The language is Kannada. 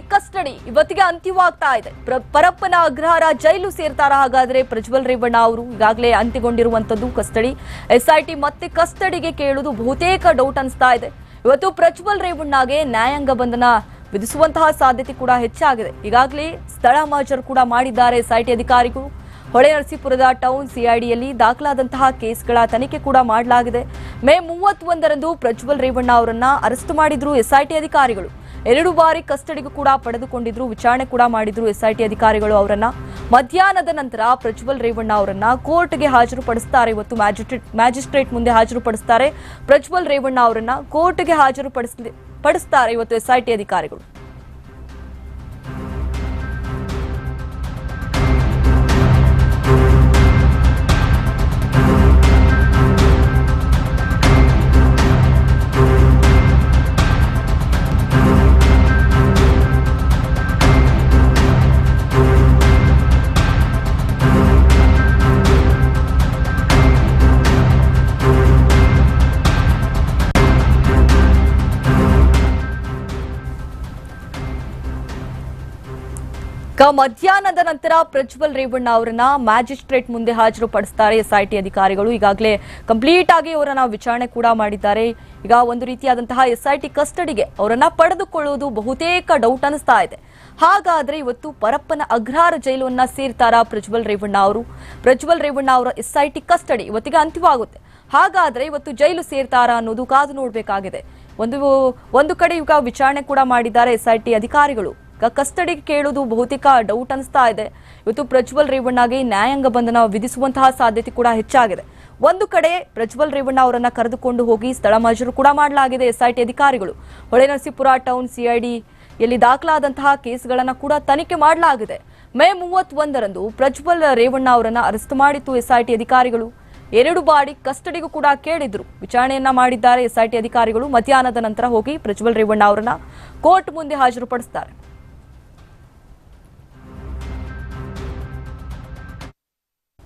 ಕಸ್ಟಡಿ ಇವತ್ತಿಗೆ ಅಂತ್ಯವಾಗ್ತಾ ಇದೆ. ಪ್ರ- ಪರಪ್ಪನ ಅಗ್ರಹಾರ ಜೈಲು ಸೇರ್ತಾರ. ಹಾಗಾದ್ರೆ ಪ್ರಜ್ವಲ್ ರೇವಣ್ಣ ಅವರು ಈಗಾಗಲೇ ಅಂತ್ಯಗೊಂಡಿರುವಂತದ್ದು ಕಸ್ಟಡಿ. ಎಸ್ಐಟಿ ಮತ್ತೆ ಕಸ್ಟಡಿಗೆ ಕೇಳುವುದು ಬಹುತೇಕ ಡೌಟ್ ಅನಿಸ್ತಾ ಇದೆ. ಇವತ್ತು ಪ್ರಜ್ವಲ್ ರೇವಣ್ಣಗೆ ನ್ಯಾಯಾಂಗ ಬಂಧನ ವಿಧಿಸುವಂತಹ ಸಾಧ್ಯತೆ ಕೂಡ ಹೆಚ್ಚಾಗಿದೆ. ಈಗಾಗಲೇ ಸ್ಥಳ ಮಾಜರ್ ಕೂಡ ಮಾಡಿದ್ದಾರೆ ಎಸ್ಐಟಿ ಅಧಿಕಾರಿಗಳು. ಹೊಳೆ ನರಸೀಪುರದ ಟೌನ್ ಸಿಐಡಿಯಲ್ಲಿ ದಾಖಲಾದಂತಹ ಕೇಸ್ಗಳ ತನಿಖೆ ಕೂಡ ಮಾಡಲಾಗಿದೆ. ಮೇ ಮೂವತ್ತೊಂದರಂದು ಪ್ರಜ್ವಲ್ ರೇವಣ್ಣ ಅವರನ್ನ ಅರೆಸ್ಟ್ ಮಾಡಿದ್ರು ಎಸ್ಐಟಿ ಅಧಿಕಾರಿಗಳು. ಎರಡು ಬಾರಿ ಕಸ್ಟಡಿಗೂ ಕೂಡ ಪಡೆದುಕೊಂಡಿದ್ರು, ವಿಚಾರಣೆ ಕೂಡ ಮಾಡಿದ್ರು ಎಸ್ಐಟಿ ಅಧಿಕಾರಿಗಳು ಅವರನ್ನ. ಮಧ್ಯಾಹ್ನದ ನಂತರ ಪ್ರಜ್ವಲ್ ರೇವಣ್ಣ ಅವರನ್ನ ಕೋರ್ಟ್ಗೆ ಹಾಜರುಪಡಿಸ್ತಾರೆ. ಇವತ್ತು ಮ್ಯಾಜಿಸ್ಟ್ರೇಟ್ ಮ್ಯಾಜಿಸ್ಟ್ರೇಟ್ ಮುಂದೆ ಹಾಜರುಪಡಿಸ್ತಾರೆ ಪ್ರಜ್ವಲ್ ರೇವಣ್ಣ ಅವರನ್ನ. ಕೋರ್ಟ್ಗೆ ಹಾಜರುಪಡಿಸ್ ಪಡಿಸ್ತಾರೆ ಇವತ್ತು ಎಸ್ಐಟಿ ಅಧಿಕಾರಿಗಳು. ಮಧ್ಯಾಹ್ನದ ನಂತರ ಪ್ರಜ್ವಲ್ ರೇವಣ್ಣ ಅವರನ್ನ ಮ್ಯಾಜಿಸ್ಟ್ರೇಟ್ ಮುಂದೆ ಹಾಜರುಪಡಿಸ್ತಾರೆ ಎಸ್ಐಟಿ ಅಧಿಕಾರಿಗಳು. ಈಗಾಗಲೇ ಕಂಪ್ಲೀಟ್ ಆಗಿ ಅವರನ್ನ ವಿಚಾರಣೆ ಕೂಡ ಮಾಡಿದ್ದಾರೆ. ಈಗ ಒಂದು ರೀತಿಯಾದಂತಹ ಎಸ್ಐಟಿ ಕಸ್ಟಡಿಗೆ ಅವರನ್ನ ಪಡೆದುಕೊಳ್ಳುವುದು ಬಹುತೇಕ ಡೌಟ್ ಅನಿಸ್ತಾ ಇದೆ. ಹಾಗಾದ್ರೆ ಇವತ್ತು ಪರಪ್ಪನ ಅಗ್ರಹಾರ ಜೈಲನ್ನ ಸೇರ್ತಾರಾ ಪ್ರಜ್ವಲ್ ರೇವಣ್ಣ ಅವರು? ಪ್ರಜ್ವಲ್ ರೇವಣ್ಣ ಅವರ ಎಸ್ಐಟಿ ಕಸ್ಟಡಿ ಇವತ್ತಿಗೆ ಅಂತ್ಯವಾಗುತ್ತೆ. ಹಾಗಾದ್ರೆ ಇವತ್ತು ಜೈಲು ಸೇರ್ತಾರಾ ಅನ್ನೋದು ಕಾದು ನೋಡಬೇಕಾಗಿದೆ. ಒಂದು ಒಂದು ಕಡೆ ಈಗ ವಿಚಾರಣೆ ಕೂಡ ಮಾಡಿದ್ದಾರೆ ಎಸ್ಐಟಿ ಅಧಿಕಾರಿಗಳು. ಕಸ್ಟಡಿಗೆ ಕೇಳೋದು ಬಹುತೇಕ ಡೌಟ್ ಅನಿಸ್ತಾ ಇದೆ. ಇವತ್ತು ಪ್ರಜ್ವಲ್ ರೇವಣ್ಣಗೆ ನ್ಯಾಯಾಂಗ ಬಂಧನ ವಿಧಿಸುವಂತಹ ಸಾಧ್ಯತೆ ಕೂಡ ಹೆಚ್ಚಾಗಿದೆ. ಒಂದು ಕಡೆ ಪ್ರಜ್ವಲ್ ರೇವಣ್ಣ ಅವರನ್ನ ಕರೆದುಕೊಂಡು ಹೋಗಿ ಸ್ಥಳ ಮಾಜರು ಕೂಡ ಮಾಡಲಾಗಿದೆ ಎಸ್ಐಟಿ ಅಧಿಕಾರಿಗಳು. ಹೊಳೆನರಸೀಪುರ ಟೌನ್ ಸಿಐಡಿ ಯಲ್ಲಿ ದಾಖಲಾದಂತಹ ಕೇಸ್ಗಳನ್ನ ಕೂಡ ತನಿಖೆ ಮಾಡಲಾಗಿದೆ. ಮೇ ಮೂವತ್ತೊಂದರಂದು ಪ್ರಜ್ವಲ್ ರೇವಣ್ಣ ಅವರನ್ನ ಅರೆಸ್ಟ್ ಮಾಡಿತ್ತು ಎಸ್ಐಟಿ ಅಧಿಕಾರಿಗಳು. ಎರಡು ಬಾರಿ ಕಸ್ಟಡಿಗೂ ಕೂಡ ಕೇಳಿದ್ರು. ವಿಚಾರಣೆಯನ್ನ ಮಾಡಿದ್ದಾರೆ ಎಸ್ಐಟಿ ಅಧಿಕಾರಿಗಳು. ಮಧ್ಯಾಹ್ನದ ನಂತರ ಹೋಗಿ ಪ್ರಜ್ವಲ್ ರೇವಣ್ಣ ಅವರನ್ನ ಕೋರ್ಟ್ ಮುಂದೆ ಹಾಜರುಪಡಿಸ್ತಾರೆ.